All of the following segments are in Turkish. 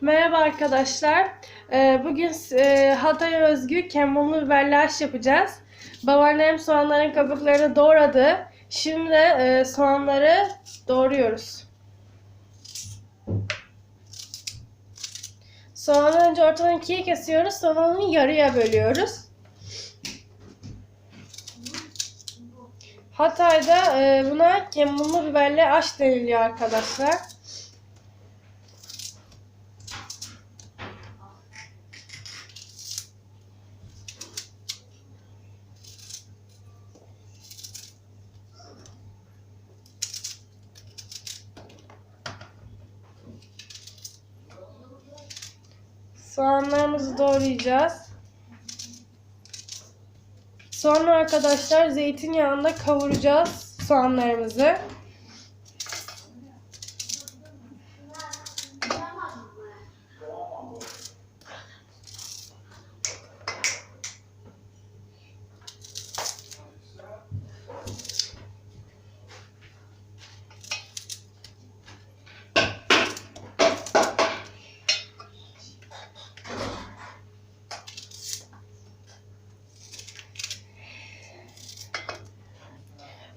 Merhaba arkadaşlar. Ee, Bugün e, Hatay özgü kemmunlu biberli haş yapacağız. Babaannem soğanların kabuklarını doğradı. Şimdi e, soğanları doğruyoruz. Soğanı önce ortadan ikiye kesiyoruz. Sonra onu yarıya bölüyoruz. Hatay'da e, buna kemmunlu biberli haş deniliyor arkadaşlar. Soğanlarımızı doğrayacağız. Sonra arkadaşlar zeytinyağında kavuracağız soğanlarımızı.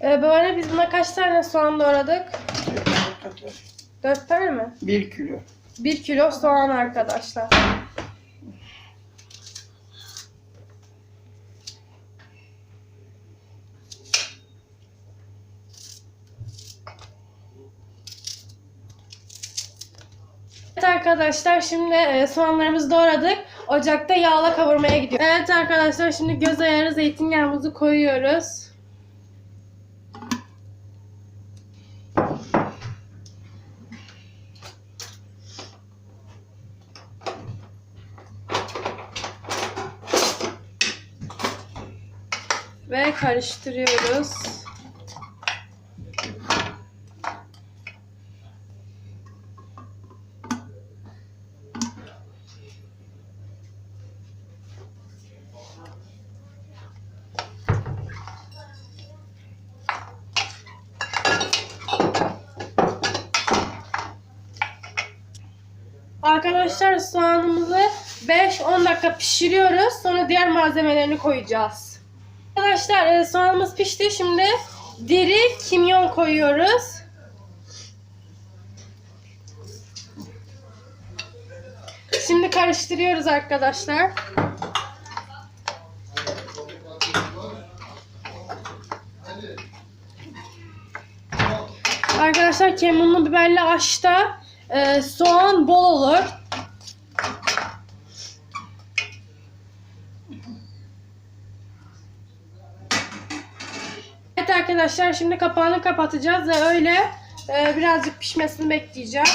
Ee, böyle biz buna kaç tane soğan doğradık? Dört tane mi? Bir kilo. Bir kilo soğan arkadaşlar. Evet arkadaşlar şimdi e, soğanlarımızı doğradık. Ocakta yağla kavurmaya gidiyor. Evet arkadaşlar şimdi göz ayarı zeytinyağımızı koyuyoruz. Ve karıştırıyoruz. Arkadaşlar soğanımızı 5-10 dakika pişiriyoruz. Sonra diğer malzemelerini koyacağız. Arkadaşlar e, soğanımız pişti. Şimdi diri kimyon koyuyoruz. Şimdi karıştırıyoruz arkadaşlar. Arkadaşlar kemunlu biberli aşta e, soğan bol olur. Evet arkadaşlar şimdi kapağını kapatacağız ve öyle e, birazcık pişmesini bekleyeceğiz.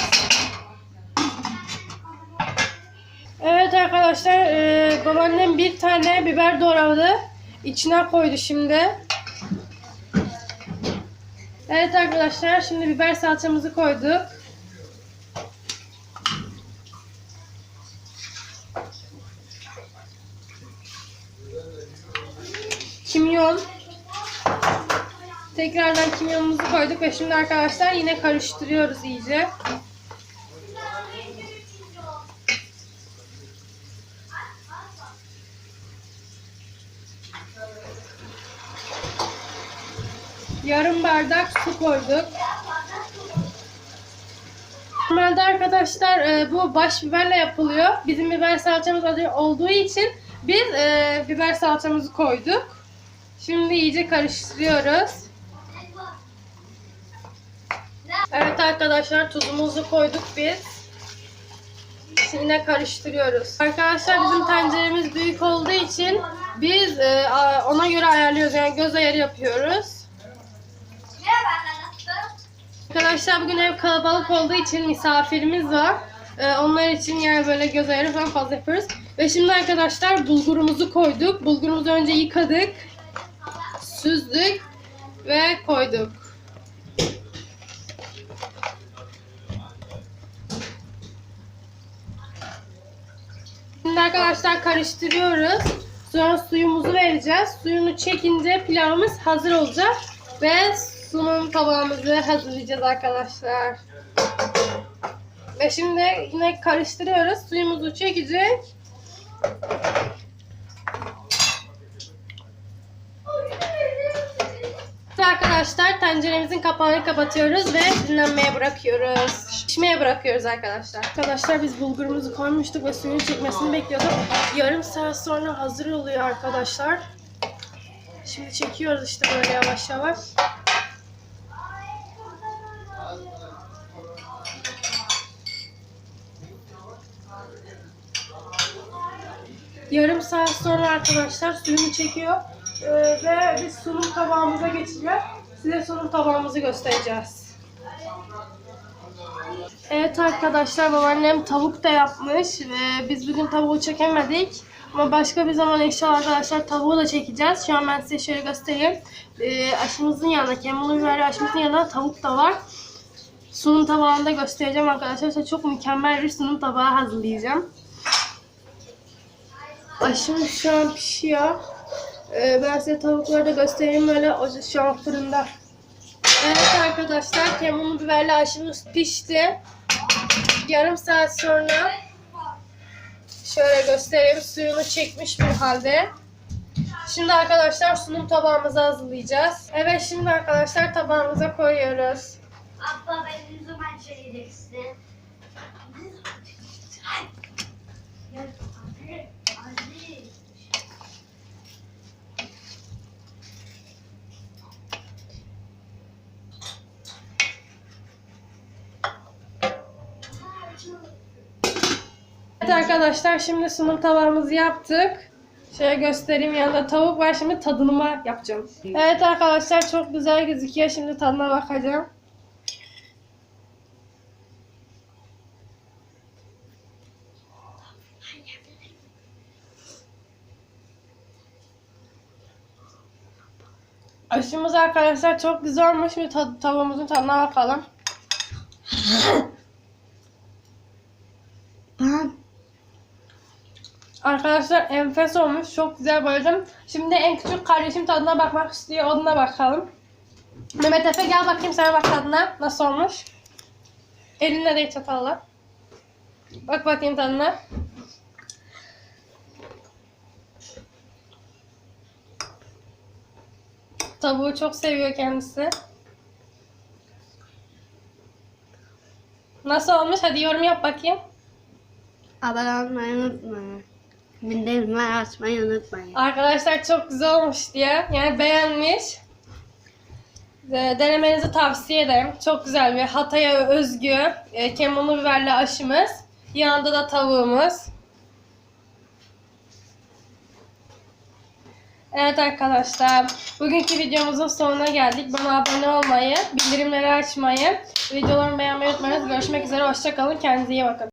Evet arkadaşlar e, babaannem bir tane biber doğradı. İçine koydu şimdi. Evet arkadaşlar şimdi biber salçamızı koyduk. Kimyon. Tekrardan kimyonumuzu koyduk ve şimdi arkadaşlar yine karıştırıyoruz iyice. Yarım bardak su koyduk. Normalde arkadaşlar e, bu baş biberle yapılıyor. Bizim biber salçamız olduğu için biz e, biber salçamızı koyduk. Şimdi iyice karıştırıyoruz. Evet arkadaşlar tuzumuzu koyduk biz. Şimdi karıştırıyoruz. Arkadaşlar bizim tenceremiz büyük olduğu için biz e, ona göre ayarlıyoruz. Yani göz ayarı yapıyoruz. Arkadaşlar bugün ev kalabalık olduğu için misafirimiz var. Ee, onlar için yani böyle göz ayarı falan fazla yapıyoruz. Ve şimdi arkadaşlar bulgurumuzu koyduk. Bulgurumuzu önce yıkadık. Süzdük. Ve koyduk. Şimdi arkadaşlar karıştırıyoruz. Sonra suyumuzu vereceğiz. Suyunu çekince pilavımız hazır olacak. Ve sunum tabağımızı hazırlayacağız arkadaşlar. Ve şimdi yine karıştırıyoruz. Suyumuzu çekecek. Ve arkadaşlar tenceremizin kapağını kapatıyoruz ve dinlenmeye bırakıyoruz. Pişmeye bırakıyoruz arkadaşlar. Arkadaşlar biz bulgurumuzu koymuştuk ve suyun çekmesini bekliyorduk. Yarım saat sonra hazır oluyor arkadaşlar. Şimdi çekiyoruz işte böyle yavaş yavaş. Yarım saat sonra arkadaşlar suyunu çekiyor. Ee, ve biz sunum tabağımıza geçeceğiz. Size sunum tabağımızı göstereceğiz. Evet arkadaşlar babaannem tavuk da yapmış ve biz bugün tavuğu çekemedik. Ama başka bir zaman inşallah arkadaşlar tavuğu da çekeceğiz. Şu an ben size şöyle göstereyim. Ee, aşımızın yanında, kemulu biberli aşımızın yanında tavuk da var. Sunum tabağında göstereceğim arkadaşlar. Size çok mükemmel bir sunum tabağı hazırlayacağım. Aşımız şu an pişiyor. Ee, ben size tavukları da göstereyim böyle o şu an fırında. Evet arkadaşlar kemunu biberli aşımız pişti. Yarım saat sonra şöyle göstereyim suyunu çekmiş bir halde. Şimdi arkadaşlar sunum tabağımızı hazırlayacağız. Evet şimdi arkadaşlar tabağımıza koyuyoruz. Abla ben ne zaman Evet arkadaşlar şimdi sunum tabağımızı yaptık. Şöyle göstereyim yanında tavuk var şimdi tadınıma yapacağım. Evet arkadaşlar çok güzel gözüküyor. Şimdi tadına bakacağım. Aşımız arkadaşlar çok güzel olmuş. Şimdi ta- tavuğumuzun tadına bakalım. Arkadaşlar enfes olmuş. Çok güzel bayıldım. Şimdi en küçük kardeşim tadına bakmak istiyor. Onunla bakalım. Mehmet Efe gel bakayım sana bak tadına. Nasıl olmuş? Elinle de çatalla. Bak bakayım tadına. Tavuğu çok seviyor kendisi. Nasıl olmuş? Hadi yorum yap bakayım. Abone olmayı unutmayın. Bildirimleri açmayı unutmayın. Arkadaşlar çok güzel olmuş diye. Yani beğenmiş. E, Denemenizi tavsiye ederim. Çok güzel bir Hatay'a özgü e, biberli aşımız. Yanında da tavuğumuz. Evet arkadaşlar, bugünkü videomuzun sonuna geldik. Bana abone olmayı, bildirimleri açmayı, videolarımı beğenmeyi unutmayınız. Görüşmek üzere, hoşçakalın, kendinize iyi bakın.